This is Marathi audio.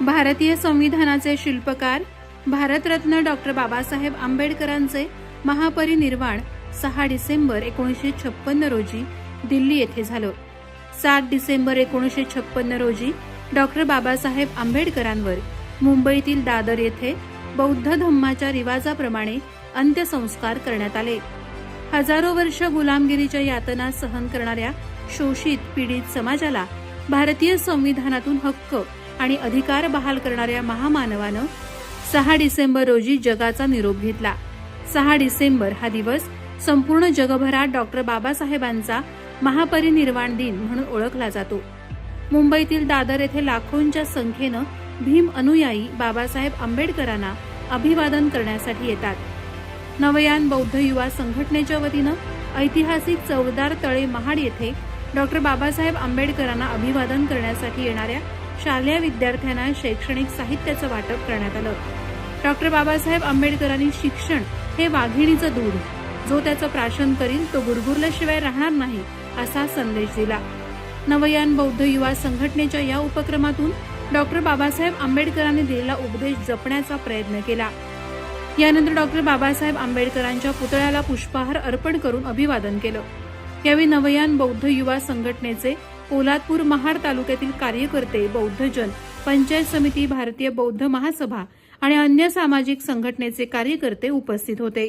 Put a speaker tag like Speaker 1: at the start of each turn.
Speaker 1: भारतीय संविधानाचे शिल्पकार भारतरत्न डॉक्टर बाबासाहेब आंबेडकरांचे महापरिनिर्वाण सहा डिसेंबर एकोणीसशे छप्पन्न रोजी दिल्ली येथे झालं. सात डिसेंबर एकोणीसशे छप्पन्न रोजी डॉक्टर बाबासाहेब आंबेडकरांवर मुंबईतील दादर येथे बौद्ध धम्माच्या रिवाजाप्रमाणे अंत्यसंस्कार करण्यात आले. हजारो वर्ष गुलामगिरीच्या यातना सहन करणाऱ्या शोषित पीडित समाजाला भारतीय संविधानातून हक्क आणि अधिकार बहाल करणाऱ्या महामानवानं सहा डिसेंबर रोजी जगाचा निरोप घेतला. सहा डिसेंबर हा दिवस संपूर्ण जगभरात डॉक्टर बाबासाहेबांचा महापरिनिर्वाण दिन म्हणून ओळखला जातो. मुंबईतील दादर येथे लाखोंच्या संख्येनं भीम अनुयायी बाबासाहेब आंबेडकरांना अभिवादन करण्यासाठी येतात. नवयान बौद्ध युवा संघटनेच्या वतीनं ऐतिहासिक चवदार तळे महाड येथे डॉक्टर बाबासाहेब आंबेडकरांना अभिवादन करण्यासाठी येणाऱ्या शालेय विद्यार्थ्यांना शैक्षणिक साहित्याचं वाटप करण्यात आलं. डॉक्टर बाबासाहेब आंबेडकरांनी शिक्षण हे वाघिणीचं दूध. जो त्याचं प्राशन करील तो गुरगुरल्याशिवाय राहणार नाही असा संदेश दिला. नवयान बौद्ध युवा संघटनेच्या या उपक्रमातून डॉक्टर बाबासाहेब आंबेडकरांनी दिलेला उपदेश जपण्याचा प्रयत्न केला. यानंतर डॉक्टर बाबासाहेब आंबेडकरांच्या पुतळ्याला पुष्पहार अर्पण करून अभिवादन केलं. यावेळी नवयान बौद्ध युवा संघटनेचे पोलादपूर महाड तालुक्यातील कार्यकर्ते बौद्धजन पंचायत समिती भारतीय बौद्ध महासभा आणि अन्य सामाजिक संघटनेचे कार्यकर्ते उपस्थित होते.